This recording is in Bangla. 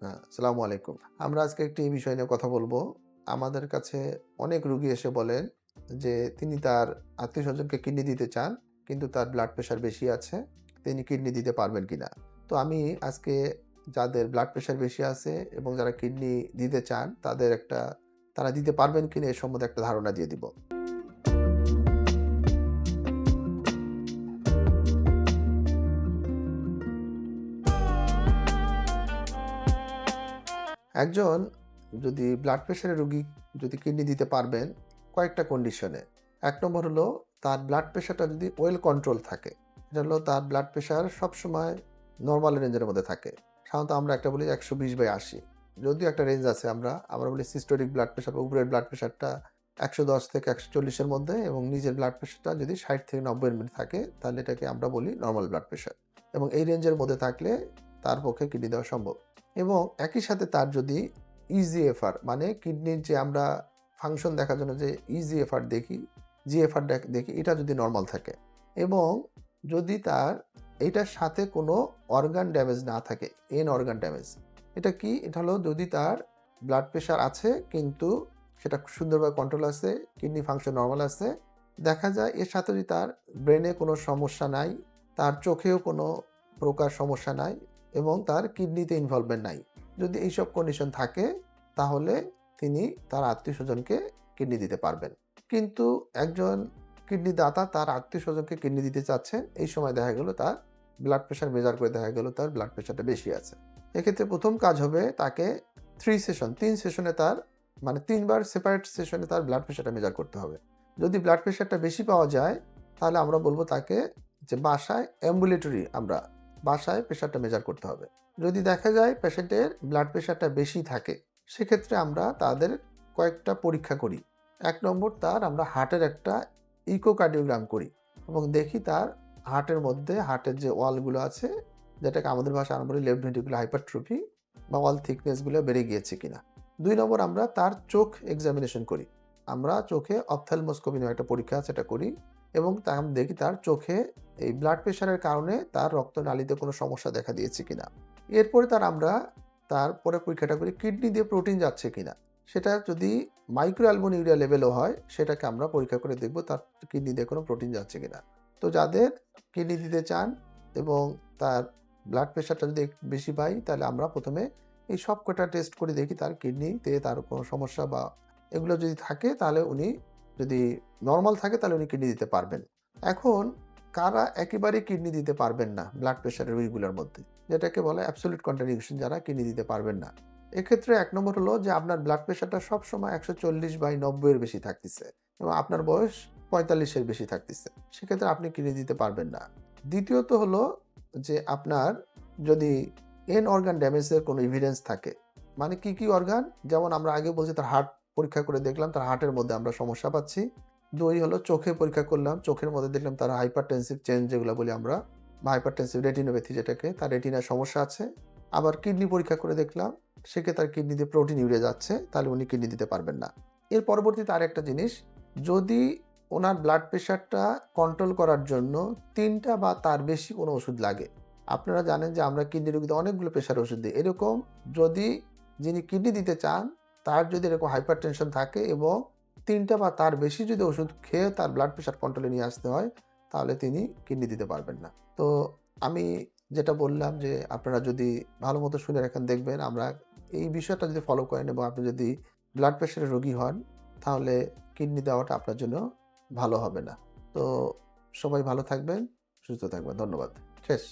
হ্যাঁ আলাইকুম। আমরা আজকে একটি বিষয় নিয়ে কথা বলব। আমাদের কাছে অনেক রুগী এসে বলেন যে, তিনি তার আত্মীয় স্বজনকে কিডনি দিতে চান, কিন্তু তার ব্লাড প্রেশার বেশি আছে, তিনি কিডনি দিতে পারবেন কিনা? তো আমি আজকে যাদের ব্লাড প্রেশার বেশি আছে এবং যারা কিডনি দিতে চান, তাদের একটা, তারা দিতে পারবেন কিনা এ সম্বন্ধে একটা ধারণা দিয়ে দিব। একজন যদি ব্লাড প্রেশারের রুগী যদি কিডনি দিতে পারবেন কয়েকটা কন্ডিশনে এক নম্বর হলো তার ব্লাড প্রেশারটা যদি ওয়েল কন্ট্রোল থাকে, এটা হলো তার ব্লাড প্রেশার সবসময় নর্মাল রেঞ্জের মধ্যে থাকে। সাধারণত আমরা একটা বলি একশো বিশ বাই আশি। যদিও একটা রেঞ্জ আছে আমরা আমরা বলি সিস্টোরিক ব্লাড প্রেশার বা উপরের ব্লাড প্রেশারটা একশো দশ থেকে একশো চল্লিশের মধ্যে এবং নিজের ব্লাড প্রেশারটা যদি ষাট থেকে নব্বইয়ের মধ্যে থাকে, তাহলে এটাকে আমরা বলি নর্মাল ব্লাড প্রেশার এবং এই রেঞ্জের মধ্যে থাকলে তার পক্ষে কিডনি দেওয়া সম্ভব। এবং একই সাথে তার যদি ইজিএফআর মানে কিডনির যে আমরা ফাংশন দেখার জন্য যে ইজিএফআর দেখি জিএফআর দেখি এটা যদি নর্মাল থাকে এবং যদি তার এটার সাথে কোনো অর্গান ড্যামেজ না থাকে এন অর্গান ড্যামেজ এটা কি? এটা হলো যদি তার ব্লাড প্রেশার আছে, কিন্তু সেটা সুন্দরভাবে কন্ট্রোল আছে, কিডনি ফাংশন নর্মাল আছে, দেখা যায় এর সাথে যদি তার ব্রেনে কোনো সমস্যা নাই, তার চোখেও কোনো প্রকার সমস্যা নাই এবং তার কিডনিতে ইনভলভমেন্ট নাই। যদি এইসব কন্ডিশন থাকে, তাহলে তিনি তার আত্মীয় স্বজনকে কিডনি দিতে পারবেন। কিন্তু একজন কিডনি দাতা তার আত্মীয় স্বজনকে কিডনি দিতে চাচ্ছেন, এই সময় দেখা গেল তার ব্লাড প্রেশার মেজার করে দেখা গেল তার ব্লাড প্রেশারটা বেশি আছে। এক্ষেত্রে প্রথম কাজ হবে তাকে থ্রি সেশন তিন সেশনে তার মানে তিনবার সেপারেট সেশনে তার ব্লাড প্রেশারটা মেজার করতে হবে। যদি ব্লাড প্রেশারটা বেশি পাওয়া যায়, তাহলে আমরা বলব তাকে যে বাসায় অ্যাম্বুলেটরি আমরা বাসায় প্রেশারটা মেজার করতে হবে। যদি দেখা যায় পেশেন্টের ব্লাড প্রেশারটা বেশি থাকে, সেক্ষেত্রে আমরা তাদের কয়েকটা পরীক্ষা করি। এক নম্বর তার আমরা হার্টের একটা ইকোকার্ডিওগ্রাম করি এবং দেখি তার হার্টের মধ্যে হার্টের যে ওয়ালগুলো আছে, যেটাকে আমাদের ভাষা আমরা বলি লেফট ভেন্ট্রিকুলার হাইপারট্রফি বা ওয়াল থিকনেসগুলো বেড়ে গিয়েছে কিনা। দুই নম্বর আমরা তার চোখ এক্সামিনেশন করি। আমরা চোখে অপথ্যালমোস্কোপি নামে একটা পরীক্ষা সেটা করি এবং তা আমরা দেখি তার চোখে এই ব্লাড প্রেশারের কারণে তার রক্তনালীতে কোনো সমস্যা দেখা দিয়েছে কিনা। এরপরে তার আমরা তারপরে পরীক্ষাটা করি কিডনি দিয়ে প্রোটিন যাচ্ছে কিনা। সেটা যদি মাইক্রো অ্যালবোনিউরিয়া লেভেলও হয়, সেটাকে আমরা পরীক্ষা করে দেখব তার কিডনি দিয়ে কোনো প্রোটিন যাচ্ছে কিনা। তো যাদের কিডনি দিতে চান এবং তার ব্লাড প্রেশারটা যদি বেশি পাই, তাহলে আমরা প্রথমে এই সব কটা টেস্ট করে দেখি তার কিডনিতে তার কোনো সমস্যা বা এগুলো যদি থাকে তাহলে উনি যদি নর্মাল থাকে তাহলে উনি কিডনি দিতে পারবেন। এখন কারা একেবারেই কিডনি দিতে পারবেন না ব্লাড প্রেশারের রোগীগুলোর মধ্যে, যেটাকে বলে অ্যাবসোলিউট কন্ট্রাডিকশন যারা কিডনি দিতে পারবেন না। এক্ষেত্রে এক নম্বর হলো যে আপনার ব্লাড প্রেশারটা সবসময় একশো চল্লিশ বাই নব্বইয়ের বেশি থাকতেছে এবং আপনার বয়স পঁয়তাল্লিশের বেশি থাকতেছে, সেক্ষেত্রে আপনি কিডনি দিতে পারবেন না। দ্বিতীয়ত হলো যে আপনার যদি এন অর্গান ড্যামেজের কোনো ইভিডেন্স থাকে মানে কি কি অর্গান যেমন আমরা আগে বলছি তার হার্ট পরীক্ষা করে দেখলাম তার হার্টের মধ্যে আমরা সমস্যা পাচ্ছি। দুই হলো চোখে পরীক্ষা করলাম, চোখের মধ্যে দেখলাম তার হাইপারটেনসিভ চেঞ্জ যেগুলো বলি আমরা হাইপারটেনসিভ রেটিনোপ্যাথি যেটাকে, তার রেটিনার সমস্যা আছে। আবার কিডনি পরীক্ষা করে দেখলাম সেকে তার কিডনিতে প্রোটিন ইউরে যাচ্ছে, তাহলে উনি কিডনি দিতে পারবেন না। এর পরবর্তীতে আর একটা জিনিস, যদি ওনার ব্লাড প্রেশারটা কন্ট্রোল করার জন্য তিনটা বা তার বেশি কোনো ওষুধ লাগে, আপনারা জানেন যে আমরা কিডনি রোগীতে অনেকগুলো প্রেশার ওষুধ দিই। এরকম যদি যিনি কিডনি দিতে চান তার যদি এরকম হাইপার টেনশন থাকে এবং তিনটা বা তার বেশি যদি ওষুধ খেয়ে তার ব্লাড প্রেশার কন্ট্রোলে নিয়ে আসতে হয়, তাহলে তিনি কিডনি দিতে পারবেন না। তো আমি যেটা বললাম যে আপনারা যদি ভালো মতো শুনে রাখেন, দেখবেন আমরা এই বিষয়টা যদি ফলো করেন এবং আপনি যদি ব্লাড প্রেশারের রোগী হন, তাহলে কিডনি দেওয়াটা আপনার জন্য ভালো হবে না। তো সবাই ভালো থাকবেন, সুস্থ থাকবেন, ধন্যবাদ। শেষ।